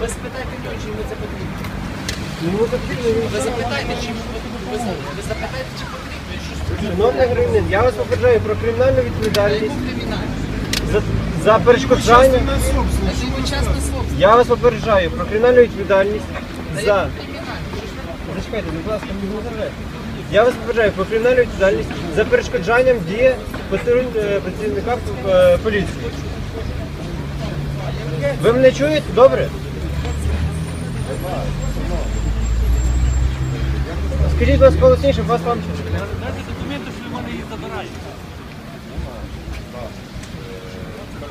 ви спитайте нього, чи йому це потрібно. Йому потрібно, Ви запитайте, чи йому потрібно. Ви за- запитайте, чи потрібно. Шановний громадянин, я вас попереджаю про кримінальну відповідальність за, за перешкоджання. Я вас попереджаю про кримінальну відповідальність за. Зачекайте, будь ласка, не заважайте. Я вас попереджаю про кримінальну відповідальність за перешкоджанням дії е, працівника е, поліції. Ви мене чуєте? Добре? Скажіть, будь ласка, голосніше, вас вам чути. Дайте документи, що в мене забирають.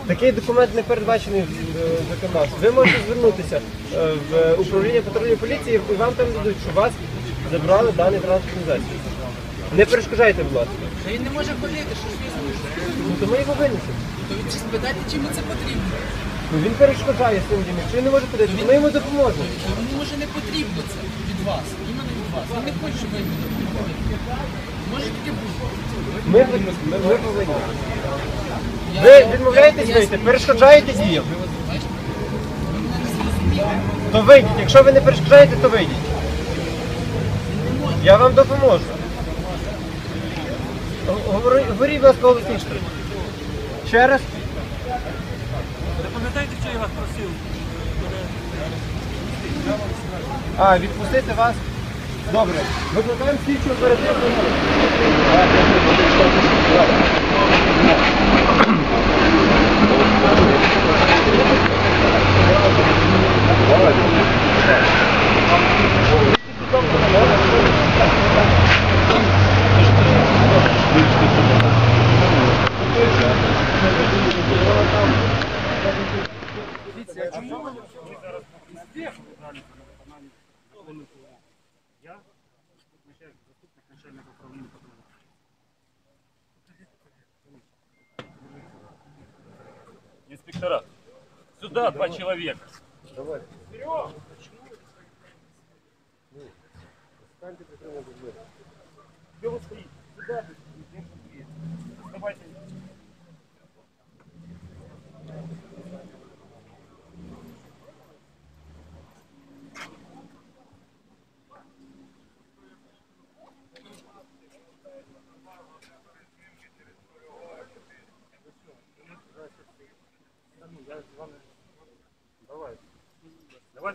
Такий документ не передбачений в е, законодавстві. Ви можете звернутися е, в управління патрульної поліції і вам там дадуть, що вас забрали даний транспортний засіб. Не перешкоджайте, будь ласка. Та він не може ходити, що ж ви? Ну, то ми його винесемо. То спитайте, чи йому це потрібно. Ну, він перешкоджає своїм діям. Якщо він не може ходити, ми йому допоможемо. Йому може не потрібно це від вас. Іменно від вас. Він не хоче, щоб ви йому допомогли. Може таке бути. Ми, ми, ми повинні. Ви відмовляєтесь вийти, перешкоджаєте діям. То вийдіть. Якщо ви не перешкоджаєте, то вийдіть. Я вам допоможу. Говоріть, будь ласка, голосніше. Ще раз. Пам'ятаєте, що я вас просив? А, відпустити вас? Добре. Викликаємо слідчу оперативну. Я. Инспектора, сюда два человека. Давай. Вперед! Ну, встаньте прикрывайте дверь. Где вы стоите? Сюда, держите дверь. Оставайтесь.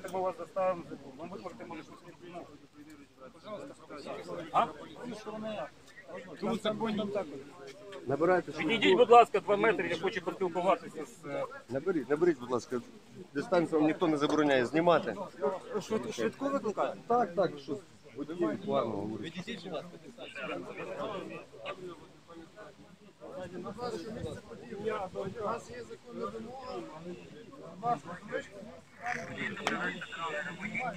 Давайте мы вас доставим. Вам викликати може щось не А? Набирайте Підійдіть, швидку. будь ласка, два метри, я хочу поспілкуватися з... е, Наберіть, наберіть, будь ласка. Дистанцію вам ніхто не забороняє знімати. Швидку викликаємо? Так, так, що водіїв плану говорить.